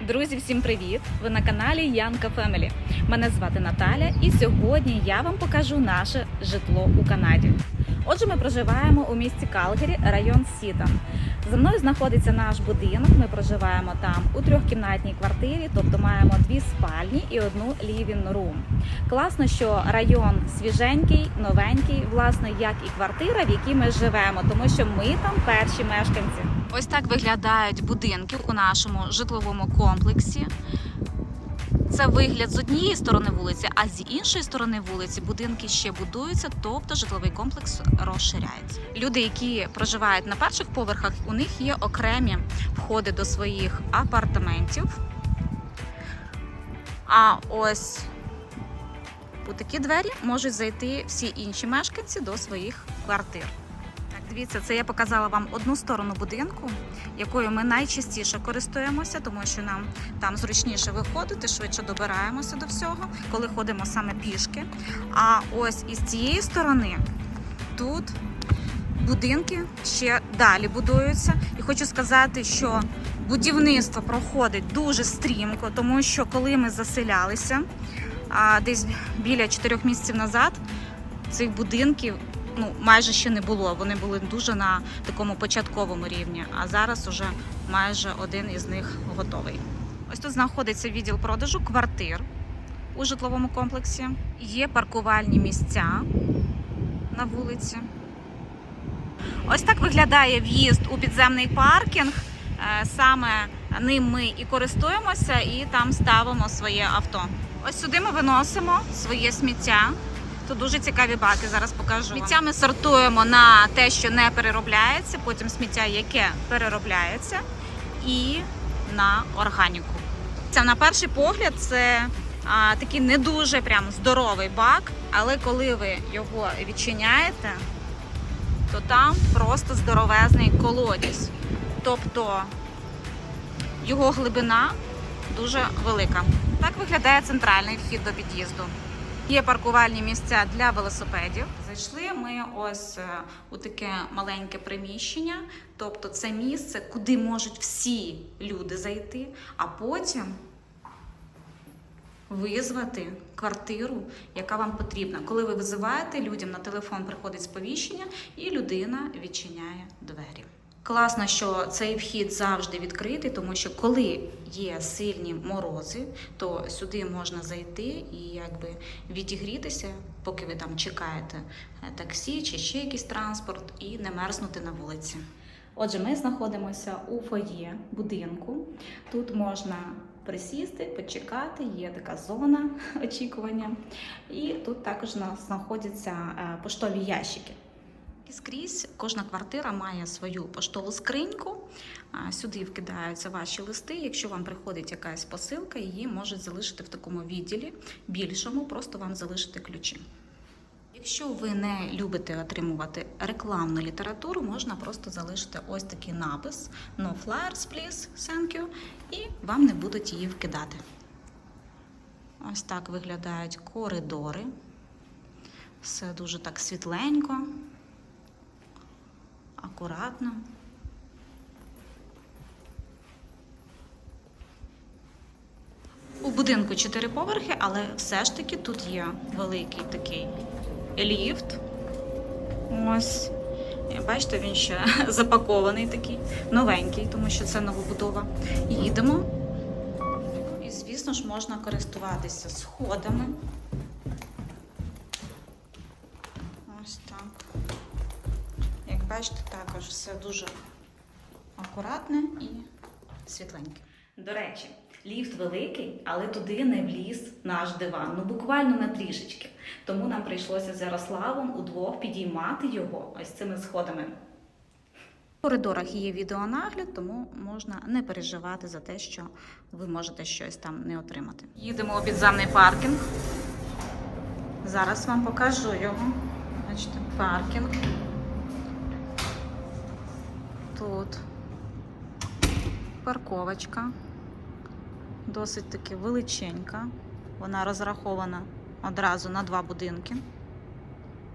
Друзі, всім привіт! Ви на каналі Янка Фемелі. Мене звати Наталя, і сьогодні я вам покажу наше житло у Канаді. Отже, ми проживаємо у місті Калгарі, район Сітан. За мною знаходиться наш будинок. Ми проживаємо там у трьохкімнатній квартирі, тобто маємо дві спальні і одну лівін рум. Класно, що район свіженький, новенький, власне, як і квартира, в якій ми живемо, тому що ми там перші мешканці. Ось так виглядають будинки у нашому житловому комплексі. Це вигляд з однієї сторони вулиці, а з іншої сторони вулиці будинки ще будуються, тобто житловий комплекс розширяється. Люди, які проживають на перших поверхах, у них є окремі входи до своїх апартаментів. А ось у такі двері можуть зайти всі інші мешканці до своїх квартир. Дивіться, це я показала вам одну сторону будинку, якою ми найчастіше користуємося, тому що нам там зручніше виходити, швидше добираємося до всього, коли ходимо саме пішки. А ось із цієї сторони тут будинки ще далі будуються. І хочу сказати, що будівництво проходить дуже стрімко, тому що коли ми заселялися десь біля 4 місяців назад, цих будинків ну, майже ще не було. Вони були дуже на такому початковому рівні, а зараз уже майже один із них готовий. Ось тут знаходиться відділ продажу квартир у житловому комплексі. Є паркувальні місця на вулиці. Ось так виглядає в'їзд у підземний паркінг. Е, Саме ним ми і користуємося, і там ставимо своє авто. Ось сюди ми виносимо своє сміття. Тут дуже цікаві баки, зараз покажу. Сміття ми сортуємо на те, що не переробляється, потім сміття, яке переробляється, і на органіку. Це на перший погляд це а, такий не дуже прям здоровий бак, але коли ви його відчиняєте, то там просто здоровезний колодязь. Тобто його глибина дуже велика. Так виглядає центральний вхід до під'їзду. Є паркувальні місця для велосипедів. Зайшли ми ось е, у таке маленьке приміщення, тобто це місце, куди можуть всі люди зайти, а потім визвати квартиру, яка вам потрібна. Коли ви визиваєте, людям на телефон приходить сповіщення, і людина відчиняє двері. Класно, що цей вхід завжди відкритий, тому що коли є сильні морози, то сюди можна зайти і якби відігрітися, поки ви там чекаєте е, таксі чи ще якийсь транспорт, і не мерзнути на вулиці. Отже, ми знаходимося у фоє будинку. Тут можна присісти, почекати, є така зона очікування. І тут також знаходяться е, поштові ящики. І скрізь кожна квартира має свою поштову скриньку. Сюди вкидаються ваші листи. Якщо вам приходить якась посилка, її можуть залишити в такому відділі більшому, просто вам залишити ключі. Якщо ви не любите отримувати рекламну літературу, можна просто залишити ось такий напис No flyers, please, thank you, і вам не будуть її вкидати. Ось так виглядають коридори. Все дуже так світленько, акуратно. У будинку чотири поверхи, але все ж таки тут є великий такий ліфт. Ось. Бачите, він ще запакований такий, новенький, тому що це новобудова. Їдемо. І, звісно ж, можна користуватися сходами. Також все дуже акуратне і світленьке. До речі, ліфт великий, але туди не вліз наш диван. Ну буквально на трішечки. Тому нам прийшлося з Ярославом удвох підіймати його ось цими сходами. В коридорах є відеонагляд, тому можна не переживати за те, що ви можете щось там не отримати. Їдемо у підземний паркінг. Зараз вам покажу його. Бачите, паркінг. Тут парковочка. Досить таки величенька. Вона розрахована одразу на два будинки.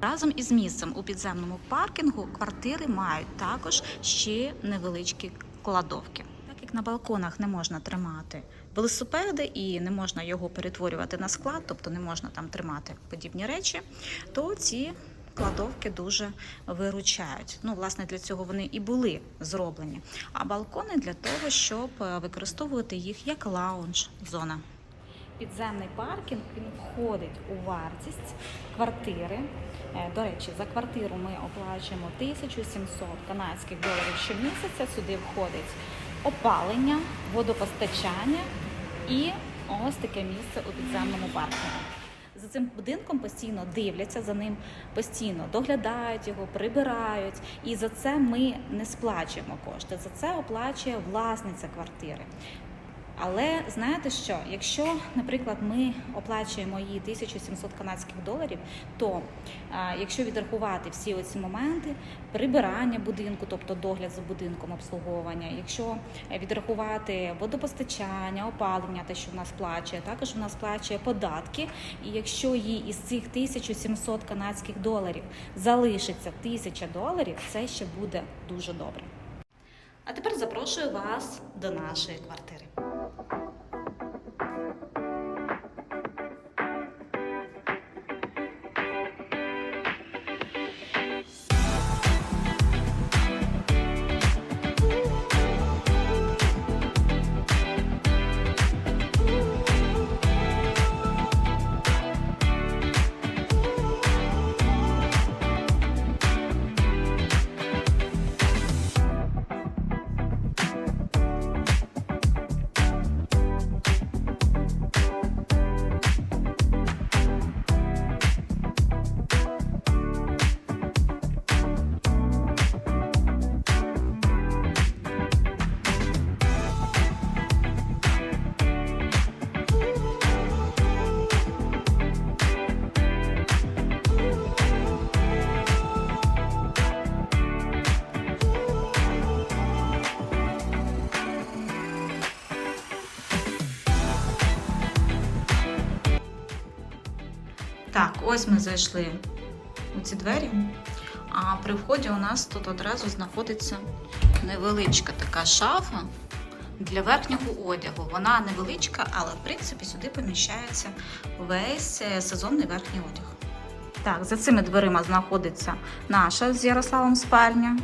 Разом із місцем у підземному паркінгу квартири мають також ще невеличкі кладовки. Так як на балконах не можна тримати велосипеди і не можна його перетворювати на склад, тобто не можна там тримати подібні речі, то ці кладовки дуже виручають. Ну, власне, для цього вони і були зроблені. А балкони для того, щоб е, використовувати їх як лаунж-зона. Підземний паркінг він входить у вартість квартири. Е, До речі, за квартиру ми оплачуємо 1700 канадських доларів щомісяця. Сюди входить опалення, водопостачання і ось таке місце у підземному паркінгу. Цим будинком постійно дивляться, за ним постійно доглядають його, прибирають. І за це ми не сплачуємо кошти. За це оплачує власниця квартири. Але знаєте що? Якщо, наприклад, ми оплачуємо її 1700 канадських доларів, то а, якщо відрахувати всі оці моменти, прибирання будинку, тобто догляд за будинком, обслуговування, якщо е, відрахувати водопостачання, опалення, те, що в нас сплачує, також в нас сплачує податки. І якщо їй із цих 1700 канадських доларів залишиться 1000 доларів, це ще буде дуже добре. А тепер запрошую вас до нашої квартири. Так, ось ми зайшли у ці двері. А при вході у нас тут одразу знаходиться невеличка така шафа для верхнього одягу. Вона невеличка, але в принципі сюди поміщається весь е, сезонний верхній одяг. Так, за цими дверима знаходиться наша з Ярославом спальня.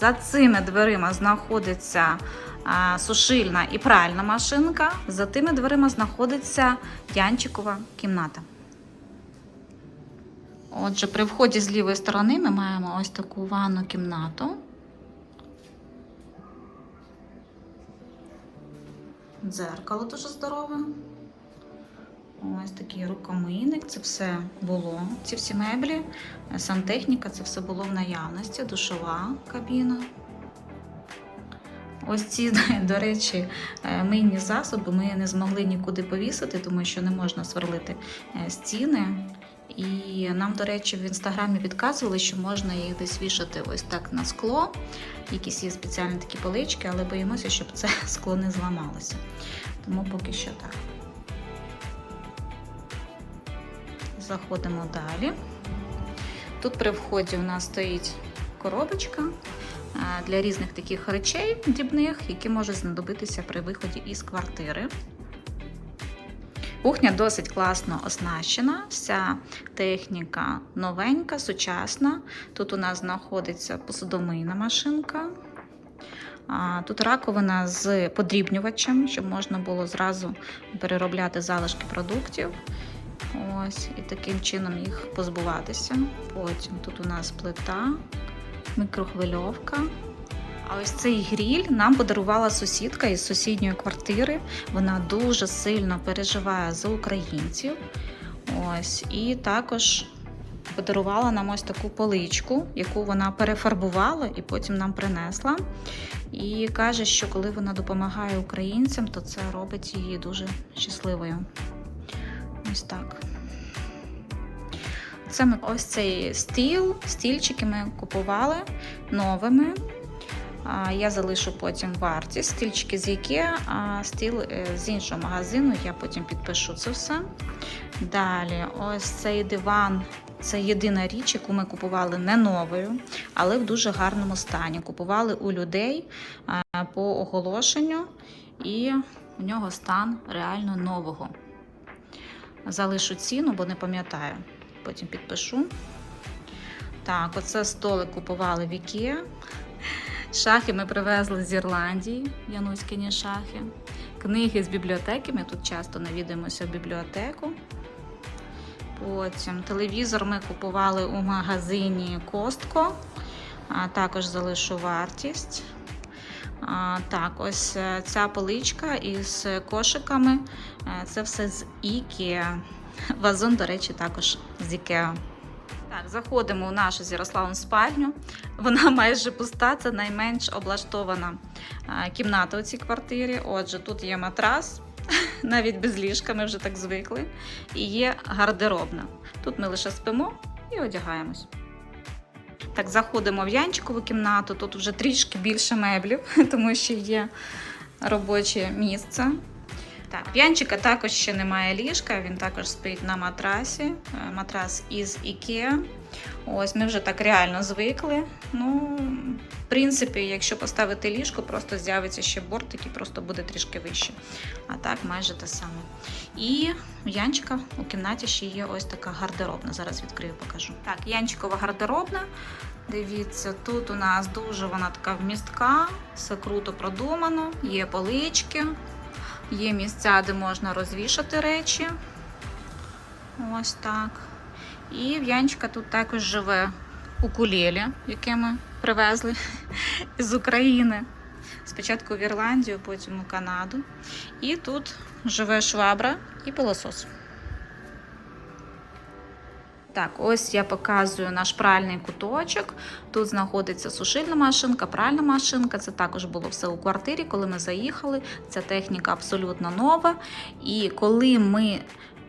За цими дверима знаходиться сушильна і пральна машинка. За тими дверима знаходиться Янчикова кімната. Отже, при вході з лівої сторони ми маємо ось таку ванну кімнату. Дзеркало дуже здорове. Ось такий рукомийник. Це все було. Ці всі меблі, сантехніка, це все було в наявності, душова кабіна. Ось ці, до речі, е, мийні засоби ми не змогли нікуди повісити, тому що не можна сверлити е, стіни. І нам, до речі, в інстаграмі підказували, що можна їх десь вішати ось так на скло. Якісь є спеціальні такі полички, але боїмося, щоб це скло не зламалося. Тому поки що так. Заходимо далі. Тут при вході у нас стоїть коробочка е, для різних таких речей дрібних, які можуть знадобитися при виході із квартири. Кухня досить класно оснащена, вся техніка новенька, сучасна. Тут у нас знаходиться посудомийна машинка. Тут раковина з подрібнювачем, щоб можна було зразу переробляти залишки продуктів. Ось, і таким чином їх позбуватися. Потім тут у нас плита, мікрохвильовка. А ось цей гріль нам подарувала сусідка із сусідньої квартири. Вона дуже сильно переживає за українців. Ось, і також подарувала нам ось таку поличку, яку вона перефарбувала і потім нам принесла. І каже, що коли вона допомагає українцям, то це робить її дуже щасливою. Ось так. Це ми ось цей стіл, стільчики ми купували новими. Я залишу потім вартість. Стільчики з IKEA, а стіл е, з іншого магазину. Я потім підпишу це все. Далі, ось цей диван. Це єдина річ, яку ми купували не новою, але в дуже гарному стані. Купували у людей. По оголошенню, і у нього стан реально нового. Залишу ціну, бо не пам'ятаю. Потім підпишу. Так, оце столик купували в Ikea. Шахи ми привезли з Ірландії, Януськіні шахи. Книги з бібліотеки. Ми тут часто навідуємося в бібліотеку. Потім телевізор ми купували у магазині Костко. А також залишу вартість. А, так, ось е, ця поличка із кошиками. Е, Це все з IKEA. Вазон, до речі, також з IKEA. Так, заходимо у нашу з Ярославом спальню. Вона майже пуста, це найменш облаштована е, кімната у цій квартирі. Отже, тут є матрас, навіть без ліжка, ми вже так звикли. І є гардеробна. Тут ми лише спимо і одягаємось. Так, заходимо в Янчикову кімнату. Тут вже трішки більше меблів, тому що є робоче місце. Так, в Янчика також ще немає ліжка, він також спить на матрасі. Е, Матрас із IKEA. Ось ми вже так реально звикли. Ну, в принципі, якщо поставити ліжко, просто з'явиться ще бортик і просто буде трішки вище. А так, майже те саме. І в Янчика у кімнаті ще є ось така гардеробна. Зараз відкрию, покажу. Так, Янчикова гардеробна. Дивіться, тут у нас дуже вона така вмістка, все круто продумано, є полички, є місця, де можна розвішати речі. Ось так. І в'янчика тут також живе укулеле, яке ми привезли з України. Спочатку в Ірландію, потім у Канаду. І тут живе швабра і пилосос. Так, ось я показую наш пральний куточок. Тут знаходиться сушильна машинка, пральна машинка. Це також було все у квартирі, коли ми заїхали. Ця техніка абсолютно нова. І коли ми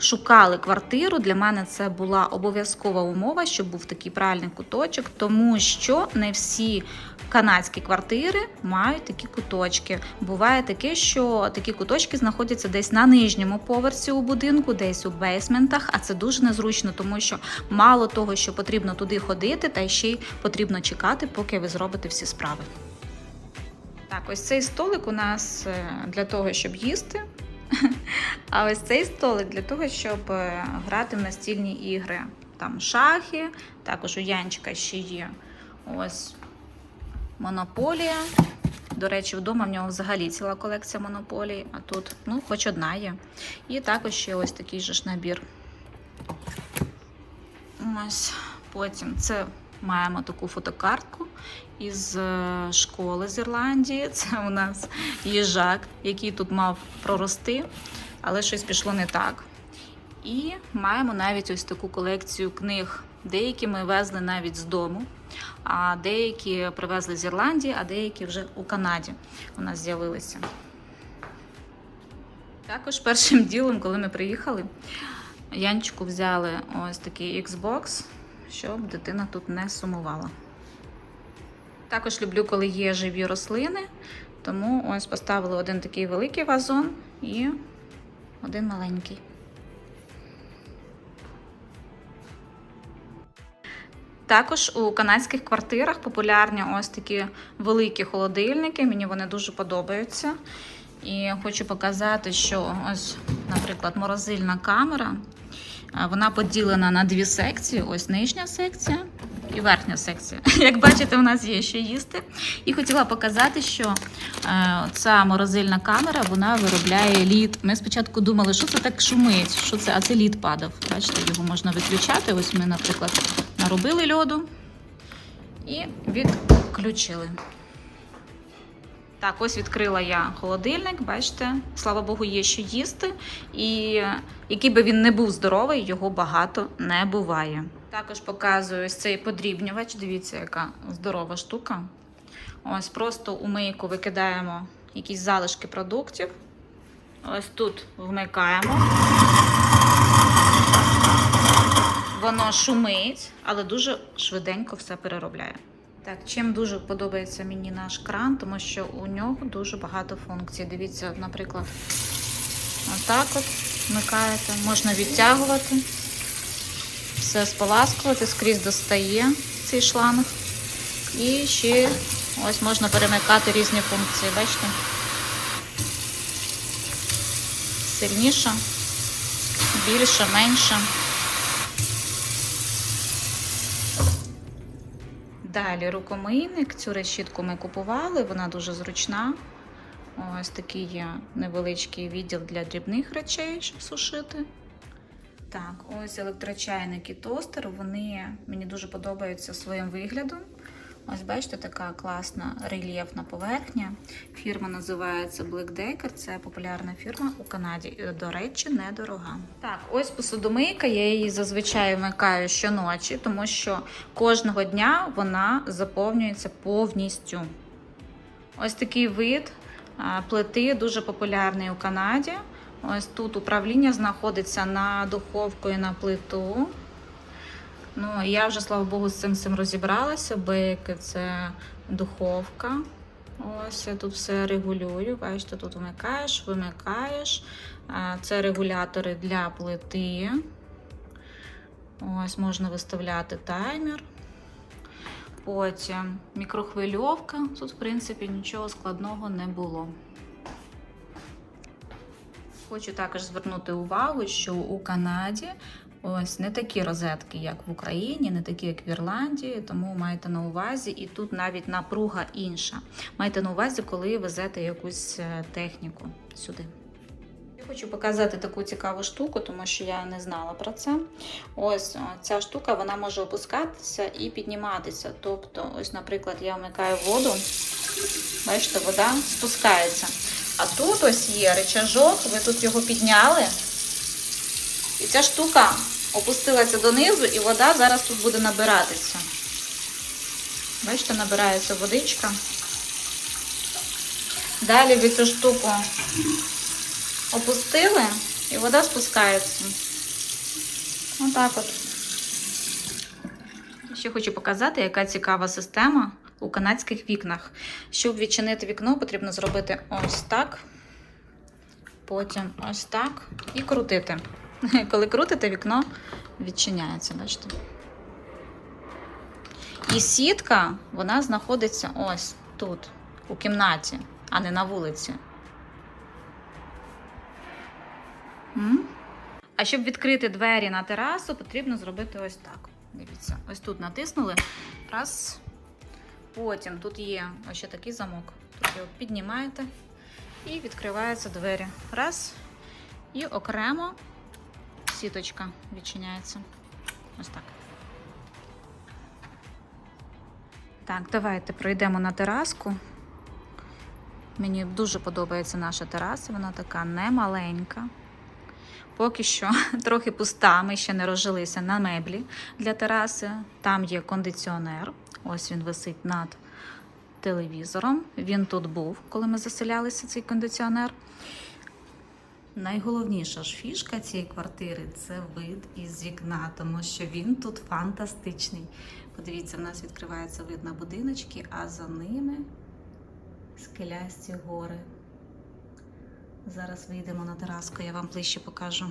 шукали квартиру, для мене це була обов'язкова умова, щоб був такий пральний куточок, тому що не всі канадські квартири мають такі куточки. Буває таке, що такі куточки знаходяться десь на нижньому поверсі у будинку, десь у бейсментах, а це дуже незручно, тому що мало того, що потрібно туди ходити, та ще й потрібно чекати, поки ви зробите всі справи. Так, ось цей столик у нас е, для того, щоб їсти. А ось цей столик для того, щоб е, грати в настільні ігри. Там шахи, також у Янчика ще є ось монополія. До речі, вдома в нього взагалі ціла колекція монополій, а тут, ну, хоч одна є. І також ще ось такий же ж набір. Ось потім це маємо таку фотокартку із е, школи з Ірландії. Це у нас їжак, який тут мав прорости, але щось пішло не так. І маємо навіть ось таку колекцію книг. Деякі ми везли навіть з дому, а деякі привезли з Ірландії, а деякі вже у Канаді у нас з'явилися. Також першим ділом, коли ми приїхали, Янчику взяли ось такий Xbox, щоб дитина тут не сумувала. Також люблю, коли є живі рослини, тому ось поставили один такий великий вазон і один маленький. Також у канадських квартирах популярні ось такі великі холодильники. Мені вони дуже подобаються. І хочу показати, що ось, наприклад, морозильна камера. Вона поділена на дві секції: ось нижня секція і верхня секція. Як бачите, у нас є що їсти. І хотіла показати, що е, ця морозильна камера вона виробляє лід. Ми спочатку думали, що це так шумить, що це, а це лід падав. Бачите, його можна виключати. Ось ми, наприклад, наробили льоду і відключили. Так, ось відкрила я холодильник, бачите, слава Богу, є що їсти. І який би він не був здоровий, його багато не буває. Також показую ось цей подрібнювач. Дивіться, яка здорова штука. Ось просто у мийку викидаємо якісь залишки продуктів. Ось тут вмикаємо. Воно шумить, але дуже швиденько все переробляє. Так, чим дуже подобається мені наш кран, тому що у нього дуже багато функцій. Дивіться, наприклад, отак от вмикаєте, можна відтягувати, все споласкувати, скрізь достає цей шланг. І ще Ось можна перемикати різні функції, бачите? Сильніша, більша, менша. Далі рукомийник. Цю решітку ми купували, вона дуже зручна. Ось такий є невеличкий відділ для дрібних речей, щоб сушити. Так, ось електрочайник і тостер. Вони мені дуже подобаються своїм виглядом. Ось бачите, така класна рельєфна поверхня. Фірма називається Black Decker. Це популярна фірма у Канаді. До речі, недорога. Так, ось посудомийка. Я її зазвичай вмикаю щоночі, тому що кожного дня вона заповнюється повністю. Ось такий вид плити дуже популярний у Канаді. Ось тут управління знаходиться на духовку і на плиту. Ну, я вже, слава Богу, з цим цим розібралася. Бейки це духовка. Ось я тут все регулюю. Бачите, тут вмикаєш, вимикаєш. Це регулятори для плити. Ось можна виставляти таймер. Потім мікрохвильовка. Тут, в принципі, нічого складного не було. Хочу також звернути увагу, що у Канаді ось не такі розетки, як в Україні, не такі, як в Ірландії, тому майте на увазі, і тут навіть напруга інша. Майте на увазі, коли везете якусь е, техніку сюди. Хочу показати таку цікаву штуку, тому що я не знала про це. Ось ця штука вона може опускатися і підніматися. Тобто, ось, наприклад, я вмикаю воду, бачите, вода спускається. А тут ось є речажок, ви тут його підняли. І ця штука опустилася донизу, і вода зараз тут буде набиратися. Бачите, набирається водичка. Далі ви цю штуку опустили, і вода спускається. Отак от. Ще хочу показати, яка цікава система у канадських вікнах. Щоб відчинити вікно, потрібно зробити ось так, потім ось так і крутити. Коли крутите, вікно відчиняється, бачите? І сітка, вона знаходиться ось тут, у кімнаті, а не на вулиці. А щоб відкрити двері на терасу, потрібно зробити ось так. Дивіться, ось тут натиснули. Раз. Потім тут є ще такий замок. Тут його піднімаєте і відкриваються двері. Раз. І окремо сіточка відчиняється. Ось так. Так, давайте пройдемо на тераску. Мені дуже подобається наша тераса, вона така немаленька. Поки що трохи пуста, ми ще не розжилися на меблі для тераси. Там є кондиціонер. Ось він висить над телевізором. Він тут був, коли ми заселялися, цей кондиціонер. Найголовніша ж фішка цієї квартири це вид із вікна, тому що він тут фантастичний. Подивіться, в нас відкривається вид на будиночки, а за ними скелясті гори. Зараз вийдемо на тераску, я вам ближче покажу.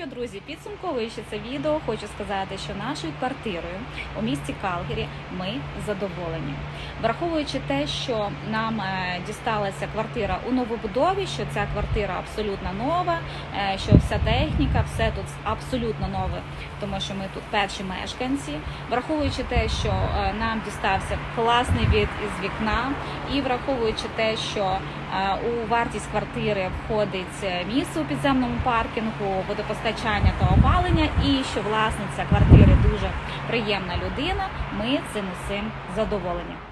Що, друзі, підсумковуючи це відео, хочу сказати, що нашою квартирою у місті Калгері ми задоволені. Враховуючи те, що нам е, дісталася квартира у новобудові, що ця квартира абсолютно нова, е, що вся техніка, все тут абсолютно нове, тому що ми тут перші мешканці. Враховуючи те, що е, нам дістався класний від із вікна, і враховуючи те, що у вартість квартири входить місце у підземному паркінгу, водопостачання та опалення, і що власниця квартири дуже приємна людина, ми цим усім задоволені.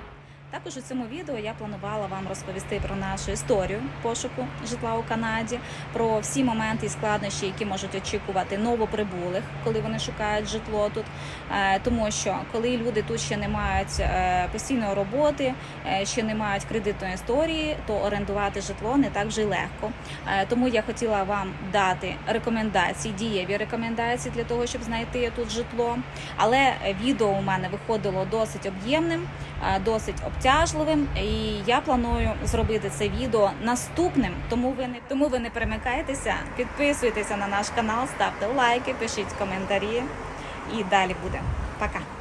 Також у цьому відео я планувала вам розповісти про нашу історію пошуку житла у Канаді, про всі моменти і складнощі, які можуть очікувати новоприбулих, коли вони шукають житло тут. Е, Тому що коли люди тут ще не мають е, постійної роботи, е, ще не мають кредитної історії, то орендувати житло не так вже й легко. Тому я хотіла вам дати рекомендації, дієві рекомендації для того, щоб знайти тут житло. Але відео у мене виходило досить об'ємним, досить обтяжливим, і я планую зробити це відео наступним. Тому ви не тому ви не перемикайтеся, підписуйтеся на наш канал, ставте лайки, пишіть коментарі. І далі буде. Пока.